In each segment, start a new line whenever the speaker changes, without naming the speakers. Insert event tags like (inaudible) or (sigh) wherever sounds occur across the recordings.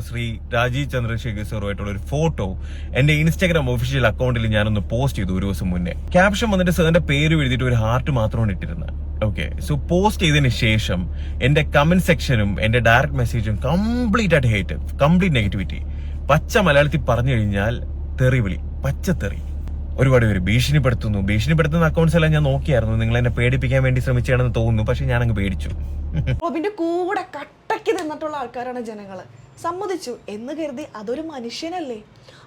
ശ്രീ രാജീവ് ചന്ദ്രശേഖർ സാറുമായിട്ടുള്ള ഒരു ഫോട്ടോ എന്റെ Instagram official അക്കൗണ്ടിൽ ഞാനൊന്ന് പോസ്റ്റ് ചെയ്തു ഒരു ദിവസം മുന്നേ. ക്യാപ്ഷൻ വന്നിട്ട് സാറിന്റെ പേര് എഴുതിയിട്ട് ഒരു ഹാർട്ട് മാത്രമാണ് ഇട്ടിരുന്നത്. ഓക്കെ സോ പോസ്റ്റ് ചെയ്തതിന് ശേഷം എന്റെ കമന്റ് സെക്ഷനും എന്റെ ഡയറക്ട് മെസ്സേജും കംപ്ലീറ്റ് ആയിട്ട് ഹേറ്റ് കംപ്ലീറ്റ് നെഗറ്റിവിറ്റി പച്ച മലയാളത്തിൽ പറഞ്ഞു കഴിഞ്ഞാൽ തെറിവിളി തെറി. ഒരുപാട് പേര് ഭീഷണിപ്പെടുത്തുന്നു. ഭീഷണിപ്പെടുത്തുന്ന അക്കൗണ്ട്സ് എല്ലാം ഞാൻ നോക്കിയായിരുന്നു. നിങ്ങൾ എന്നെ പേടിപ്പിക്കാൻ വേണ്ടി ശ്രമിച്ചാണെന്ന് തോന്നുന്നു. പക്ഷെ ഞാൻ അങ്ങ് പേടിച്ചു
കൂടെ കട്ടയ്ക്ക് നിന്നിട്ടുള്ള ആൾക്കാരാണ് ജനങ്ങൾ. സമ്മതിച്ചു എന്ന് കരുതി അതൊരു മനുഷ്യനല്ലേ?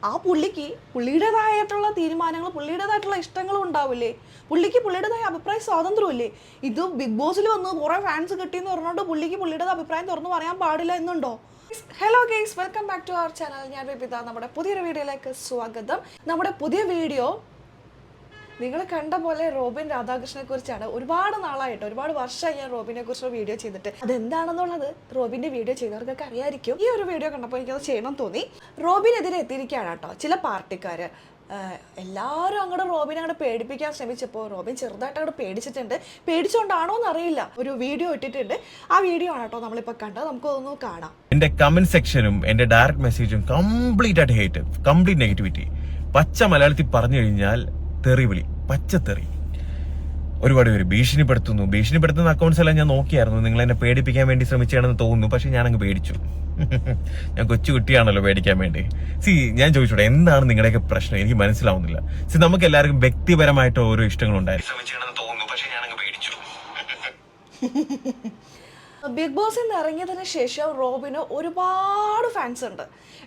ആ പുള്ളിക്ക് പുള്ളിയുടേതായിട്ടുള്ള തീരുമാനങ്ങൾ പുള്ളിയുടേതായിട്ടുള്ള ഇഷ്ടങ്ങളും ഉണ്ടാവില്ലേ? പുള്ളിക്ക് പുള്ളിയുടേതായ അഭിപ്രായ സ്വാതന്ത്ര്യമില്ലേ? ഇത് ബിഗ് ബോസിൽ വന്ന് കുറെ ഫാൻസ് കിട്ടിയെന്ന് പറഞ്ഞുകൊണ്ട് പുള്ളിക്ക് പുള്ളിയുടെ അഭിപ്രായം തുറന്നു പറയാൻ പാടില്ല എന്നുണ്ടോ? Hello guys welcome back to our channel ഞാൻ വിപിത. നമ്മുടെ പുതിയൊരു വീഡിയോയിലേക്ക് സ്വാഗതം. നമ്മുടെ പുതിയ വീഡിയോ നിങ്ങൾ കണ്ട പോലെ റോബിൻ രാധാകൃഷ്ണനെ കുറിച്ചാണ് ഒരുപാട് നാളായിട്ട് ഒരുപാട് വർഷമായി ഞാൻ റോബിനെ കുറിച്ചുള്ള വീഡിയോ ചെയ്തിട്ട്. അതെന്താണെന്നുള്ളത് റോബിന്റെ വീഡിയോ ചെയ്തവർക്കൊക്കെ അറിയായിരിക്കും. ഈ ഒരു വീഡിയോ കണ്ടപ്പോൾ എനിക്കത് ചെയ്യണം തോന്നി. റോബിനെതിരെ എത്തിയിരിക്കുകയാണ് കേട്ടോ ചില പാർട്ടിക്കാർ എല്ലാവരും അങ്ങോട്ട് റോബിനെ അങ്ങോട്ട് പേടിപ്പിക്കാൻ ശ്രമിച്ചപ്പോൾ റോബിൻ ചെറുതായിട്ട് അങ്ങോട്ട് പേടിച്ചിട്ടുണ്ട്. പേടിച്ചുകൊണ്ടാണോ എന്നറിയില്ല. ഒരു വീഡിയോ ഇട്ടിട്ടുണ്ട്. ആ വീഡിയോ ആണ് കേട്ടോ നമ്മളിപ്പോൾ കണ്ടത്. നമുക്കൊന്ന് കാണാം.
എന്റെ കമന്റ് സെക്ഷനും എന്റെ ഡയറക്ട് മെസ്സേജും കംപ്ലീറ്റ് ആയിട്ട് ഹേറ്റ് കംപ്ലീറ്റ് നെഗറ്റിവിറ്റി പച്ച മലയാളത്തിൽ പറഞ്ഞു കഴിഞ്ഞാൽ തെറിവിളി. പച്ചത്തെറി. ഒരുപാട് പേര് ഭീഷണിപ്പെടുത്തുന്നു. ഭീഷണിപ്പെടുത്തുന്ന അക്കൗണ്ട്സ് എല്ലാം ഞാൻ നോക്കിയായിരുന്നു. നിങ്ങൾ എന്നെ പേടിപ്പിക്കാൻ വേണ്ടി ശ്രമിച്ചാണെന്ന് തോന്നുന്നു. പക്ഷെ ഞാൻ അങ്ങ് പേടിച്ചു. (laughs) ഞാൻ കൊച്ചു കുട്ടിയാണല്ലോ പേടിക്കാൻ വേണ്ടി. സി ഞാൻ ചോദിച്ചോട്ടെ എന്താണ് നിങ്ങളുടെയൊക്കെ പ്രശ്നം? എനിക്ക് മനസ്സിലാവുന്നില്ല. സി നമുക്ക് എല്ലാവർക്കും വ്യക്തിപരമായിട്ട് ഓരോ ഇഷ്ടങ്ങളുണ്ടായിരുന്നു. ശ്രമിച്ചാണെന്ന് തോന്നുന്നു. പക്ഷെ ഞാൻ അങ്ങ് പേടിച്ചു. (laughs)
ബിഗ് ബോസിൽ നിന്ന് ഇറങ്ങിയതിന് ശേഷം റോബിന് ഒരുപാട് ഫാൻസ് ഉണ്ട്.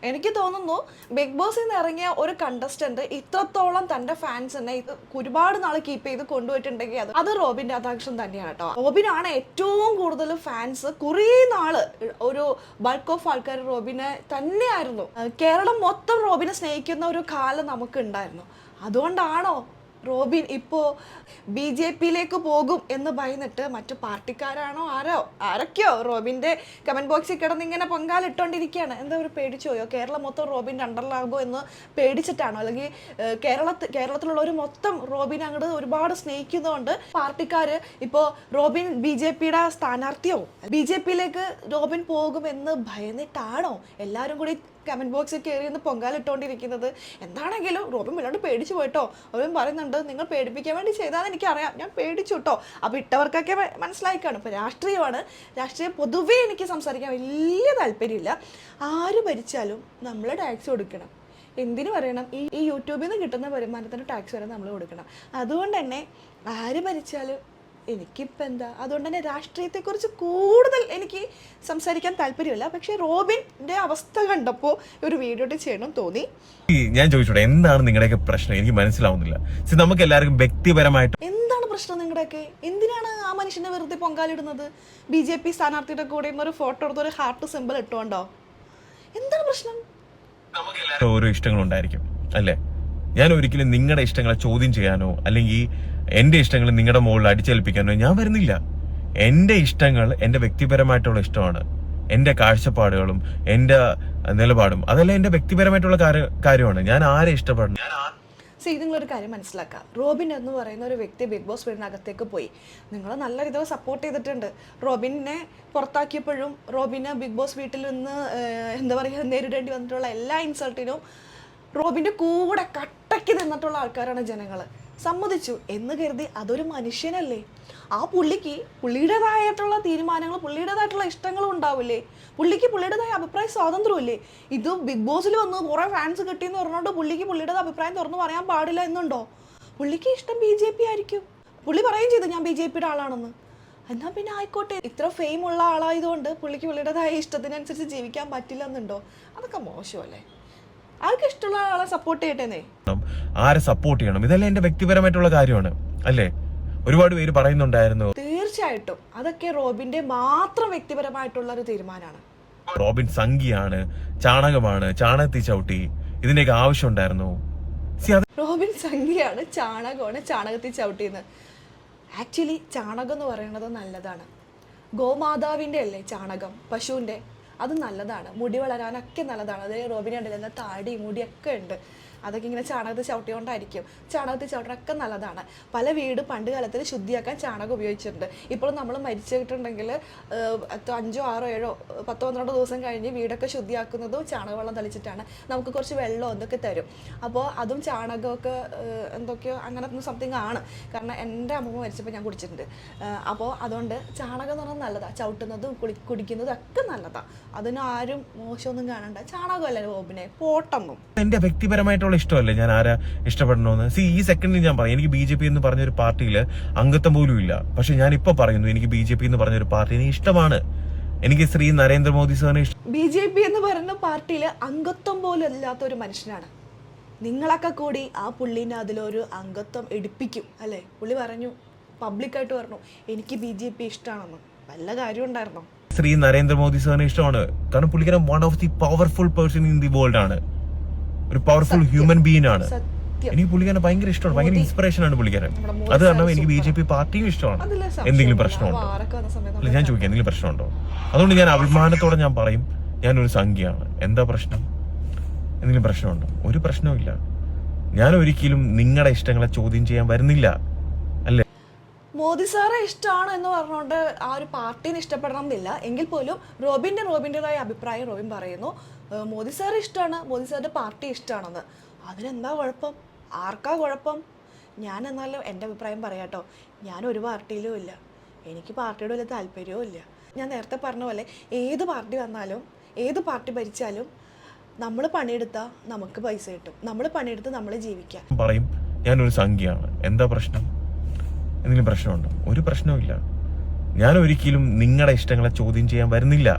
എനിക്ക് തോന്നുന്നു ബിഗ് ബോസിൽ നിന്ന് ഇറങ്ങിയ ഒരു കണ്ടസ്റ്റന്റ് ഇത്രത്തോളം തന്റെ ഫാൻസിനെ ഇത് ഒരുപാട് നാൾ കീപ്പ് ചെയ്ത് കൊണ്ടുപോയിട്ടുണ്ടെങ്കിൽ അത് അത് റോബിൻ രാധാകൃഷ്ണൻ തന്നെയാണ് കേട്ടോ. റോബിനാണ് ഏറ്റവും കൂടുതൽ ഫാൻസ് കുറേ നാൾ ഒരു ബൾക്ക് ഓഫ് ആൾക്കാർ റോബിനെ തന്നെയായിരുന്നു. കേരളം മൊത്തം റോബിനെ സ്നേഹിക്കുന്ന ഒരു കാലം നമുക്ക് ഉണ്ടായിരുന്നു അതുകൊണ്ടാണോ റോബിൻ ഇപ്പോ ബി ജെ പിയിലേക്ക് പോകും എന്ന് ഭയന്നിട്ട് മറ്റു പാർട്ടിക്കാരാണോ ആരോ ആരൊക്കെയോ റോബിന്റെ കമന്റ് ബോക്സിൽ കിടന്ന് ഇങ്ങനെ പൊങ്കാലിട്ടോണ്ടിരിക്കുകയാണ്. എന്താ ഒരു പേടിച്ചോയോ കേരളം മൊത്തം റോബിന്റെ അണ്ടറിലാകുമോ എന്ന് പേടിച്ചിട്ടാണോ? അല്ലെങ്കിൽ കേരളത്തിൽ കേരളത്തിലുള്ളവർ മൊത്തം റോബിൻ അങ്ങോട്ട് ഒരുപാട് സ്നേഹിക്കുന്നതുകൊണ്ട് പാർട്ടിക്കാര് ഇപ്പോ റോബിൻ ബി ജെ പിയുടെ സ്ഥാനാർത്ഥിയോ ബി ജെ പിയിലേക്ക് റോബിൻ പോകുമെന്ന് ഭയന്നിട്ടാണോ എല്ലാവരും കൂടി കമന്റ് ബോക്സിൽ കയറി ഒന്ന് പൊങ്കാലിട്ടുകൊണ്ടിരിക്കുന്നത് എന്താണെങ്കിലും റോബിൻ വല്ലാണ്ട് പേടിച്ചു പോയിട്ടോ. റോബിൻ പറയുന്നുണ്ട് നിങ്ങൾ പേടിപ്പിക്കാൻ വേണ്ടി ചെയ്താൽ എനിക്കറിയാം. ഞാൻ പേടിച്ചു കേട്ടോ അപ്പോൾ ഇട്ടവർക്കൊക്കെ മനസ്സിലായി കാണും ഇപ്പോൾ രാഷ്ട്രീയമാണ്. രാഷ്ട്രീയം പൊതുവേ എനിക്ക് സംസാരിക്കാൻ വലിയ താല്പര്യമില്ല. ആര് ഭരിച്ചാലും നമ്മൾ ടാക്സ് കൊടുക്കണം. എന്തിനു പറയണം? ഈ ഈ യൂട്യൂബിൽ നിന്ന് കിട്ടുന്ന വരുമാനത്തിന് ടാക്സ് വരെ നമ്മൾ കൊടുക്കണം. അതുകൊണ്ട് തന്നെ ആര് ഭരിച്ചാലും എനിക്കിപ്പോൾ എന്താ അതുകൊണ്ട് തന്നെ രാഷ്ട്രീയത്തെക്കുറിച്ച് കൂടുതൽ എനിക്ക് സംസാരിക്കാൻ താല്പര്യമില്ല. പക്ഷെ റോബിന്റെ അവസ്ഥ കണ്ടപ്പോൾ ഒരു വീഡിയോ ചെയ്യണം തോന്നി.
ഞാൻ ചോദിച്ചോട്ടെ എന്താണ് നിങ്ങളുടെയൊക്കെ പ്രശ്നം? എനിക്ക് മനസ്സിലാവുന്നില്ല. നമുക്ക് എല്ലാവർക്കും വ്യക്തിപരമായിട്ട്
എന്താണ് പ്രശ്നം നിങ്ങളുടെയൊക്കെ? എന്തിനാണ് ആ മനുഷ്യനെ വെറുതെ പൊങ്കാലിടുന്നത്? ബി ജെ പി സ്ഥാനാർത്ഥിയുടെ കൂടെ ഒരു ഫോട്ടോ എടുത്ത് ഒരു ഹാർട്ട് സിമ്പിൾ ഇട്ടുകൊണ്ടോ? എന്താണ് പ്രശ്നം?
ഓരോ ഇഷ്ടങ്ങളുണ്ടായിരിക്കും അല്ലേ? ഞാൻ ഒരിക്കലും നിങ്ങളുടെ ഇഷ്ടങ്ങളെ ചോദ്യം ചെയ്യാനോ അല്ലെങ്കിൽ എന്റെ ഇഷ്ടങ്ങൾ നിങ്ങളുടെ മുകളിൽ അടിച്ചേൽപ്പിക്കാനോ ഞാൻ വരുന്നില്ല. എന്റെ ഇഷ്ടങ്ങൾ എന്റെ വ്യക്തിപരമായിട്ടുള്ള ഇഷ്ടമാണ്. എന്റെ കാഴ്ചപ്പാടുകളും എന്റെ നിലപാടും അതെല്ലാം എന്റെ വ്യക്തിപരമായിട്ടുള്ള കാര്യമാണ്. ഞാൻ ആരെ ഇഷ്ടപ്പെടുന്നു?
സി നിങ്ങളൊരു കാര്യം മനസ്സിലാക്കുക റോബിൻ എന്ന് പറയുന്ന ഒരു വ്യക്തി ബിഗ് ബോസ് വീടിനകത്തേക്ക് പോയി. നിങ്ങൾ നല്ല രീതിയിൽ സപ്പോർട്ട് ചെയ്തിട്ടുണ്ട്. റോബിനെ പുറത്താക്കിയപ്പോഴും റോബിന് ബിഗ് ബോസ് വീട്ടിൽ നിന്ന് എന്താ പറയുക നേരിടേണ്ടി വന്നിട്ടുള്ള എല്ലാ ഇൻസൾട്ടിനും റോബിന്റെ കൂടെ കട്ടയ്ക്ക് നിന്നിട്ടുള്ള ആൾക്കാരാണ് ജനങ്ങൾ സമ്മതിച്ചു. എന്ന് കരുതി അതൊരു മനുഷ്യനല്ലേ? ആ പുള്ളിക്ക് പുള്ളിയുടേതായിട്ടുള്ള തീരുമാനങ്ങൾ പുള്ളിയുടേതായിട്ടുള്ള ഇഷ്ടങ്ങളും ഉണ്ടാവില്ലേ? പുള്ളിക്ക് പുള്ളിയുടേതായ അഭിപ്രായ സ്വാതന്ത്ര്യമില്ലേ? ഇത് ബിഗ് ബോസിൽ വന്ന് കുറേ ഫാൻസ് കിട്ടിയെന്ന് പറഞ്ഞുകൊണ്ട് പുള്ളിക്ക് പുള്ളിയുടെ അഭിപ്രായം തുറന്നു പറയാൻ പാടില്ല എന്നുണ്ടോ? പുള്ളിക്ക് ഇഷ്ടം ബി ജെ പി ആയിരിക്കും. പുള്ളി പറയുകയും ചെയ്തു ഞാൻ ബി ജെ പിയുടെ ആളാണെന്ന്. എന്നാൽ പിന്നെ ആയിക്കോട്ടെ. ഇത്ര ഫെയിം ഉള്ള ആളായതുകൊണ്ട് പുള്ളിക്ക് പുള്ളിയുടേതായ ഇഷ്ടത്തിനനുസരിച്ച് ജീവിക്കാൻ പറ്റില്ല എന്നുണ്ടോ അതൊക്കെ മോശമല്ലേ? ആൾക്ക് ഇഷ്ടമുള്ള ആളെ സപ്പോർട്ട് ചെയ്യട്ടേന്നേ?
ആരെ സപ്പോർട്ട് ചെയ്യണം? ഇതെല്ലാം എന്റെ വ്യക്തിപരമായിട്ടുള്ള കാര്യമാണ് അല്ലേ? ഒരുപാട് പേര് പറയുന്നുണ്ടായിരുന്നു.
തീർച്ചയായിട്ടും. അതൊക്കെ റോബിന്റെ മാത്രം വ്യക്തിപരമായിട്ടുള്ള ഒരു തീരുമാനമാണ്.
റോബിൻ സംഖ്യയാണ് ചാണകമാണ് ചാണകത്തി ചവിട്ടി ഇതിന്റെയൊക്കെ ആവശ്യം ഉണ്ടായിരുന്നു
റോബിൻ സംഖ്യയാണ് ചാണകമാണ് ചാണകത്തി ചവിട്ടിയെന്ന് ആക്ച്വലി ചാണകം എന്ന് പറയുന്നത് നല്ലതാണ്. ഗോമാതാവിന്റെ അല്ലേ ചാണകം പശുവിന്റെ? അത് നല്ലതാണ്. മുടി വളരാനൊക്കെ നല്ലതാണ്. അതേ റോബിനുണ്ടല്ലോ താടി മുടിയൊക്കെ ഉണ്ട്. അതൊക്കെ ഇങ്ങനെ ചാണകത്തിൽ ചവിട്ടിയോണ്ടായിരിക്കും ചാണകത്തിൽ ചവിട്ടണൊക്കെ നല്ലതാണ്. പല വീട് പണ്ട് കാലത്തിൽ ശുദ്ധിയാക്കാൻ ചാണകം ഉപയോഗിച്ചിട്ടുണ്ട്. ഇപ്പോൾ നമ്മൾ മരിച്ചിട്ടുണ്ടെങ്കിൽ അഞ്ചോ ആറോ ഏഴോ പത്തോ പന്ത്രണ്ടോ ദിവസം കഴിഞ്ഞ് വീടൊക്കെ ശുദ്ധിയാക്കുന്നതും ചാണകവെള്ളം തളിച്ചിട്ടാണ്. നമുക്ക് കുറച്ച് വെള്ളം എന്തൊക്കെ തരും. അപ്പോൾ അതും ചാണകമൊക്കെ എന്തൊക്കെയോ അങ്ങനെ സംതിങ് ആണ്. കാരണം എന്റെ അമ്മ മരിച്ചപ്പോൾ ഞാൻ കുടിച്ചിട്ടുണ്ട്. അപ്പോൾ അതുകൊണ്ട് ചാണകം എന്ന് പറഞ്ഞാൽ നല്ലതാണ് ചവിട്ടുന്നതും കുളി കുടിക്കുന്നതും ഒക്കെ നല്ലതാണ് അതിനും ആരും മോശമൊന്നും കാണണ്ട. ചാണകമല്ല ബോബിനെ? പോട്ടൊന്നും.
എന്റെ വ്യക്തിപരമായിട്ടുള്ള ഇഷ്ടമല്ലേ? ഞാൻ ആരാ ഇഷ്ടപ്പെടണമെന്ന് സി ഈ സെക്കൻഡിൽ ഞാൻ പറയും. എനിക്ക് ബി ജെ പി എന്ന് പറഞ്ഞ ഒരു പാർട്ടിയിൽ അംഗത്വം പോലും ഇല്ല. പക്ഷെ ഞാൻ ഇപ്പൊ പറയുന്നു എനിക്ക് ബി ജെ പി എന്ന് പറഞ്ഞ ഒരു പാർട്ടി എനിക്ക് ഇഷ്ടമാണ്. എനിക്ക് ശ്രീ നരേന്ദ്രമോദി സാറിനെ ഇഷ്ടം.
ബി ജെ പി എന്ന് പറയുന്ന പാർട്ടിയിൽ അംഗത്വം പോലും ഇല്ലാത്ത ഒരു മനുഷ്യനാണ്. നിങ്ങളൊക്കെ കൂടി ആ പുള്ളീനെ അതിലൊരു അംഗത്വം എടുപ്പിക്കും അല്ലേ? പുള്ളി പറഞ്ഞു പബ്ലിക്കായിട്ട് പറഞ്ഞു എനിക്ക് ബി ജെ പി ഇഷ്ടമാണെന്ന് നല്ല കാര്യം ഉണ്ടായിരുന്നോ?
ശ്രീ നരേന്ദ്രമോദി സാറിനെ ഇഷ്ടമാണ്. കാരണം പുള്ളിക്കാരൻ one of the powerful person in the world ആണ്. ഒരു പവർഫുൾ ഹ്യൂമൻ ബീങ് ആണ്. എനിക്ക് പുള്ളിക്കാരനെ ഭയങ്കര ഇഷ്ടമാണ്. ഭയങ്കര ഇൻസ്പിറേഷൻ ആണ് പുള്ളിക്കാരൻ. അത് കാരണം എനിക്ക് ബി ജെ പി പാർട്ടിയും ഇഷ്ടമാണ്. എന്തെങ്കിലും പ്രശ്നമുണ്ടോ? അല്ല ഞാൻ ചോദിക്കാം എന്തെങ്കിലും പ്രശ്നമുണ്ടോ? അതുകൊണ്ട് ഞാൻ അഭിമാനത്തോടെ ഞാൻ പറയും ഞാനൊരു സംഖ്യയാണ്. എന്താ പ്രശ്നം? എന്തെങ്കിലും പ്രശ്നമുണ്ടോ? ഒരു പ്രശ്നവുമില്ല ഞാൻ ഒരിക്കലും നിങ്ങളുടെ ഇഷ്ടങ്ങളെ ചോദ്യം ചെയ്യാൻ വരുന്നില്ല. അല്ലേ?
മോദി സാറെ ഇഷ്ടമാണ് എന്ന് പറഞ്ഞുകൊണ്ട് ആ ഒരു പാർട്ടീനെ ഇഷ്ടപ്പെടണം എന്നില്ല എങ്കിൽ പോലും റോബിന്റെ റോബിന്റെതായ അഭിപ്രായം റോബിൻ പറയുന്നു. മോദി സാർ ഇഷ്ടമാണ് മോദി സാറിന്റെ പാർട്ടി ഇഷ്ടമാണെന്ന് അതിനെന്താ കുഴപ്പം? ആർക്കാ കുഴപ്പം? ഞാൻ എന്നാലും എന്റെ അഭിപ്രായം പറയാട്ടോ. ഞാൻ ഒരു പാർട്ടിയിലും ഇല്ല. എനിക്ക് പാർട്ടിയോട് വലിയ താല്പര്യവും ഇല്ല. ഞാൻ നേരത്തെ പറഞ്ഞ പോലെ ഏത് പാർട്ടി വന്നാലും ഏത് പാർട്ടി ഭരിച്ചാലും നമ്മൾ പണിയെടുത്താൽ നമുക്ക് പൈസ കിട്ടും. നമ്മൾ പണിയെടുത്ത് നമ്മൾ ജീവിക്കാം.
പറയും ഞാനൊരു സംഖ്യയാണ്. എന്താ പ്രശ്നം? എന്തെങ്കിലും പ്രശ്നമുണ്ടോ? ഒരു പ്രശ്നവുമില്ല ഞാൻ ഒരിക്കലും നിങ്ങളുടെ ഇഷ്ടങ്ങളെ ചോദ്യം ചെയ്യാൻ വരുന്നില്ല.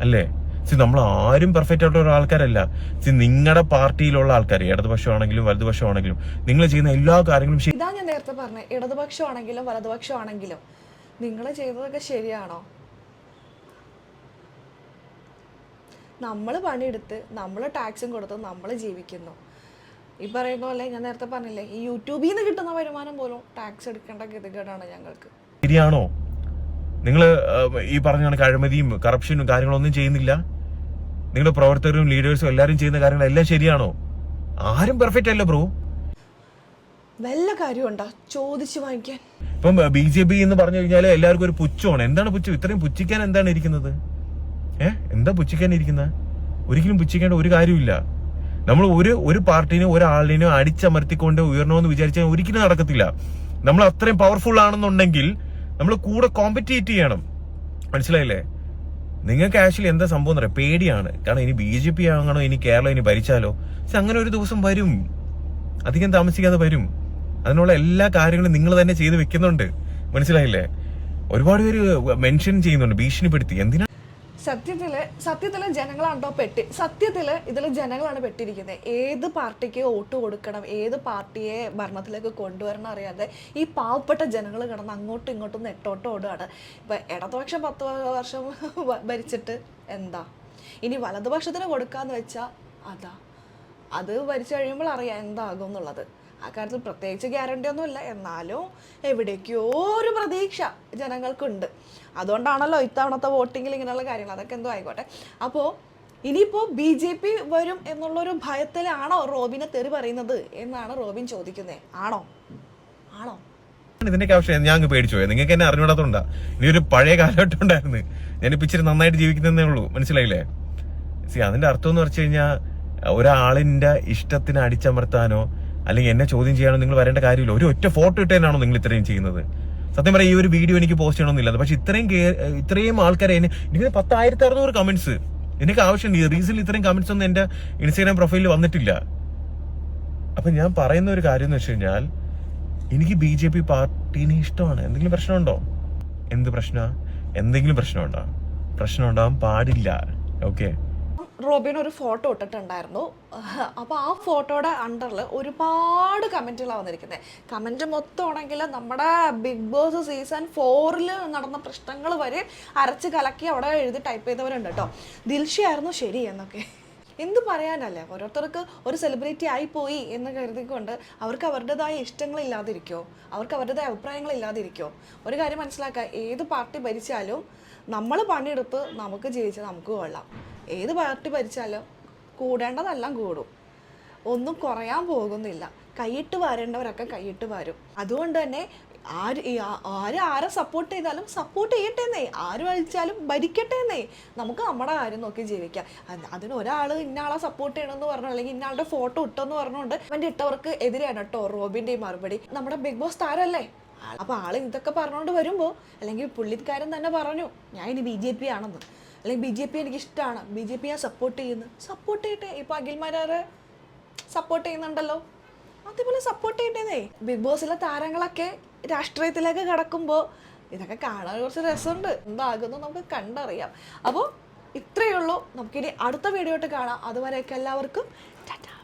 അല്ലേ? സി നമ്മൾ ആരും പെർഫെക്റ്റ് ആയിട്ടുള്ള ആൾക്കാരല്ല സി നിങ്ങളുടെ പാർട്ടിയിലുള്ള ആൾക്കാർ ഇടതുപക്ഷമാണെങ്കിലും വലതുപക്ഷമാണെങ്കിലും. നിങ്ങൾ ചെയ്യുന്ന എല്ലാ കാര്യങ്ങളും
ഇതാ ഞാൻ നേരത്തെ പറഞ്ഞത് ഇടതുപക്ഷമാണെങ്കിലും വലതുപക്ഷമാണെങ്കിലും. നിങ്ങൾ ചെയ്തതൊക്കെ ശരിയാണോ? നമ്മൾ പണിയെടുത്ത് നമ്മൾ ടാക്സും കൊടുത്ത് നമ്മൾ ജീവിക്കുന്നു. ഈ പറയുന്ന പോലെ ഞാൻ നേരത്തെ പറഞ്ഞില്ലേ ഈ യൂട്യൂബിൽ നിന്ന് കിട്ടുന്ന വരുമാനം പോലും ടാക്സ് എടുക്കേണ്ട ഗതികേടാണ് ഞങ്ങൾക്ക്.
ശരിയാണോ? നിങ്ങൾ ഈ പറഞ്ഞ കണക്ക് അഴിമതിയും കറപ്ഷനും കാര്യങ്ങളൊന്നും ചെയ്യുന്നില്ല. നിങ്ങളുടെ പ്രവർത്തകരും ലീഡേഴ്സും എല്ലാവരും ചെയ്യുന്ന കാര്യങ്ങളെല്ലാം ശരിയാണോ? ആരും പെർഫെക്റ്റ് അല്ല ബ്രോ
വല്ല കാര്യമുണ്ടോ? ചോദിച്ചു വാങ്ങിക്കാൻ.
ഇപ്പം ബി ജെ പി എന്ന് പറഞ്ഞു കഴിഞ്ഞാൽ എല്ലാവർക്കും ഒരു പുച്ഛമാണ്. എന്താണ് പുച്ഛം? ഇത്രയും പുച്ഛിക്കാൻ എന്താണ് ഇരിക്കുന്നത്? ഏ എന്താ പുച്ഛിക്കാൻ ഇരിക്കുന്നത് ഒരിക്കലും പുച്ഛിക്കേണ്ട ഒരു കാര്യമില്ല നമ്മൾ ഒരു ഒരു പാർട്ടിനെയും ഒരാളിനെയും അടിച്ചമർത്തിക്കൊണ്ട് ഉയരണമെന്ന് വിചാരിച്ചാൽ ഒരിക്കലും നടക്കത്തില്ല. നമ്മൾ അത്രയും പവർഫുൾ ആണെന്നുണ്ടെങ്കിൽ നമ്മൾ കൂടെ കോമ്പറ്റീറ്റ് ചെയ്യണം. മനസ്സിലായില്ലേ? നിങ്ങൾക്ക് ആക്ച്വലി എന്താ സംഭവം എന്ന് പറയാം പേടിയാണ്. കാരണം ഇനി ബി ജെ പി ആകണോ? ഇനി കേരളം ഇനി ഭരിച്ചാലോ? പക്ഷെ അങ്ങനെ ഒരു ദിവസം വരും. അധികം താമസിക്കാതെ വരും. അതിനുള്ള എല്ലാ കാര്യങ്ങളും നിങ്ങൾ തന്നെ ചെയ്ത് വെക്കുന്നുണ്ട്. മനസ്സിലായില്ലേ? ഒരുപാട് പേര് മെൻഷൻ ചെയ്യുന്നുണ്ട്. ഭീഷണിപ്പെടുത്തി. എന്തിനാ
സത്യത്തിൽ സത്യത്തിൽ ജനങ്ങളാണോ പെട്ടി സത്യത്തിൽ ഇതിൽ ജനങ്ങളാണ് പെട്ടിരിക്കുന്നത് ഏത് പാർട്ടിക്ക് വോട്ട് കൊടുക്കണം ഏത് പാർട്ടിയെ ഭരണത്തിലേക്ക് കൊണ്ടുവരണം അറിയാതെ ഈ പാവപ്പെട്ട ജനങ്ങൾ കിടന്ന് അങ്ങോട്ടും ഇങ്ങോട്ടും നെട്ടോട്ടം ഓടുകയാണ്. ഇപ്പൊ ഇടതുപക്ഷം പത്ത് വർഷം (laughs) ഭരിച്ചിട്ട് എന്താ? ഇനി വലതുപക്ഷത്തിന് കൊടുക്കാന്ന് വെച്ചാ അതാ. അത് ഭരിച്ചു കഴിയുമ്പോൾ അറിയാം എന്താകും എന്നുള്ളത്. ആ കാര്യത്തിൽ പ്രത്യേകിച്ച് ഗ്യാരണ്ടി ഒന്നുമില്ല. എന്നാലും എവിടേക്കോ ഒരു പ്രതീക്ഷ ജനങ്ങൾക്കുണ്ട്. അതുകൊണ്ടാണല്ലോ ഇത്തവണത്തെ വോട്ടിങ്ങിൽ ഇങ്ങനെയുള്ള കാര്യങ്ങൾ. അതൊക്കെ എന്തോ ആയിക്കോട്ടെ. അപ്പോൾ ഇനിയിപ്പോൾ ബി ജെ പി വരും എന്നുള്ളൊരു ഭയത്തിലാണോ റോബിനെ തെറി പറയുന്നത് എന്നാണ് റോബിൻ ചോദിക്കുന്നത് ആണോ? ആണോ?
ഇതിന്റെ ആവശ്യം ഞാൻ പേടിച്ചു പോയത് നിങ്ങൾക്ക് എന്നെ അറിഞ്ഞൂടാത്തോണ്ടാ ഇനി ഒരു പഴയ കാലഘട്ടം ഉണ്ടായിരുന്നു ഞാനിപ്പോ ഇച്ചിരി നന്നായിട്ട് ജീവിക്കുന്നതേ ഉള്ളൂ. മനസ്സിലായില്ലേ? സി അതിന്റെ അർത്ഥം എന്ന് വെച്ച് കഴിഞ്ഞാൽ ഒരാളിന്റെ ഇഷ്ടത്തിന് അടിച്ചമർത്താനോ അല്ലെങ്കിൽ എന്നെ ചോദ്യം ചെയ്യാനോ നിങ്ങൾ വരേണ്ട കാര്യമില്ല. ഒരു ഒറ്റ ഫോട്ടോ ഇട്ടേനാണോ നിങ്ങൾ ഇത്രയും ചെയ്യുന്നത്? സത്യം പറയാം ഈ ഒരു വീഡിയോ എനിക്ക് പോസ്റ്റ് ചെയ്യണമെന്നില്ല. പക്ഷെ ഇത്രയും ഇത്രയും ആൾക്കാരെ എനിക്ക് പത്തായിരത്തി അറുന്നൂറ് കമന്റ്സ് എനിക്ക് ആവശ്യമുണ്ട്. റീസെന്റ് ഇത്രയും കമന്റ്സ് ഒന്നും എന്റെ ഇൻസ്റ്റാഗ്രാം പ്രൊഫൈലിൽ വന്നിട്ടില്ല. അപ്പൊ ഞാൻ പറയുന്ന ഒരു കാര്യം എന്ന് വെച്ച് കഴിഞ്ഞാൽ എനിക്ക് ബി ജെ പി പാർട്ടീനെ ഇഷ്ടമാണ്. എന്തെങ്കിലും പ്രശ്നമുണ്ടോ? എന്ത് പ്രശ്ന? എന്തെങ്കിലും പ്രശ്നമുണ്ടോ? പ്രശ്നം ഉണ്ടാവാൻ പാടില്ല. ഓക്കെ
റോബിൻ ഒരു ഫോട്ടോ ഇട്ടിട്ടുണ്ടായിരുന്നു. അപ്പോൾ ആ ഫോട്ടോയുടെ അണ്ടറിൽ ഒരുപാട് കമന്റുകളാണ് വന്നിരിക്കുന്നത് കമന്റ് മൊത്തം ആണെങ്കിൽ നമ്മുടെ ബിഗ് ബോസ് സീസൺ ഫോറിൽ നടന്ന പ്രശ്നങ്ങൾ വരെ അരച്ച് കലക്കി അവിടെ എഴുതി ടൈപ്പ് ചെയ്തവരുണ്ട് കേട്ടോ ദിൽഷയായിരുന്നു ശരി എന്നൊക്കെ. എന്ത് പറയാനല്ലേ? ഓരോരുത്തർക്ക് ഒരു സെലിബ്രിറ്റി ആയിപ്പോയി എന്ന് കരുതിക്കൊണ്ട് അവർക്ക് അവരുടേതായ ഇഷ്ടങ്ങളില്ലാതിരിക്കോ അവർക്ക് അവരുടേതായ അഭിപ്രായങ്ങൾ ഇല്ലാതിരിക്കോ? ഒരു കാര്യം മനസ്സിലാക്കുക ഏത് പാർട്ടി ഭരിച്ചാലും നമ്മൾ പണിയെടുത്ത് നമുക്ക് ജയിച്ച് നമുക്ക് കൊള്ളാം. ഏത് പാർട്ടി ഭരിച്ചാലും കൂടേണ്ടതെല്ലാം കൂടും. ഒന്നും കുറയാൻ പോകുന്നില്ല. കൈയിട്ട് വരേണ്ടവരൊക്കെ കൈയിട്ട് വരും. അതുകൊണ്ട് തന്നെ ആര് ആര് ആരെ സപ്പോർട്ട് ചെയ്താലും സപ്പോർട്ട് ചെയ്യട്ടേന്നേ. ആര് കളിച്ചാലും ഭരിക്കട്ടേന്നേ. നമുക്ക് നമ്മുടെ കാര്യം നോക്കി ജീവിക്കാം. അത് അതിന് ഒരാൾ ഇന്നയാളെ സപ്പോർട്ട് ചെയ്യണമെന്ന് പറഞ്ഞു അല്ലെങ്കിൽ ഇന്നാളുടെ ഫോട്ടോ ഇട്ടെന്ന് പറഞ്ഞുകൊണ്ട് അവന്റെ ഇട്ടവർക്ക് എതിരെയാണ് കേട്ടോ റോബിന്റെ മറുപടി. നമ്മുടെ ബിഗ് ബോസ് താരല്ലേ? അപ്പോൾ ആൾ ഇതൊക്കെ പറഞ്ഞുകൊണ്ട് വരുമ്പോൾ അല്ലെങ്കിൽ പുള്ളിക്കാരൻ തന്നെ പറഞ്ഞു ഞാൻ ഇനി ബി ജെ പി ആണെന്ന്. അല്ലെങ്കിൽ ബി ജെ പി എനിക്ക് ഇഷ്ടമാണ് ബി ജെ പി ഞാൻ സപ്പോർട്ട് ചെയ്യുന്നു. സപ്പോർട്ട് ചെയ്യട്ടെ. ഇപ്പോൾ അഖിൽമാരാറ് സപ്പോർട്ട് ചെയ്യുന്നുണ്ടല്ലോ. അതേപോലെ സപ്പോർട്ട് ചെയ്യട്ടേന്നേ ബിഗ് ബോസിലെ താരങ്ങളൊക്കെ രാഷ്ട്രീയത്തിലേക്ക് കടക്കുമ്പോൾ ഇതൊക്കെ കാണാൻ കുറച്ച് രസമുണ്ട്. എന്താകുന്നു നമുക്ക് കണ്ടറിയാം. അപ്പോൾ ഇത്രയേ ഉള്ളൂ. നമുക്കിനി അടുത്ത വീഡിയോ ആയിട്ട് കാണാം. അതുവരെയൊക്കെ എല്ലാവർക്കും. ടാറ്റാ.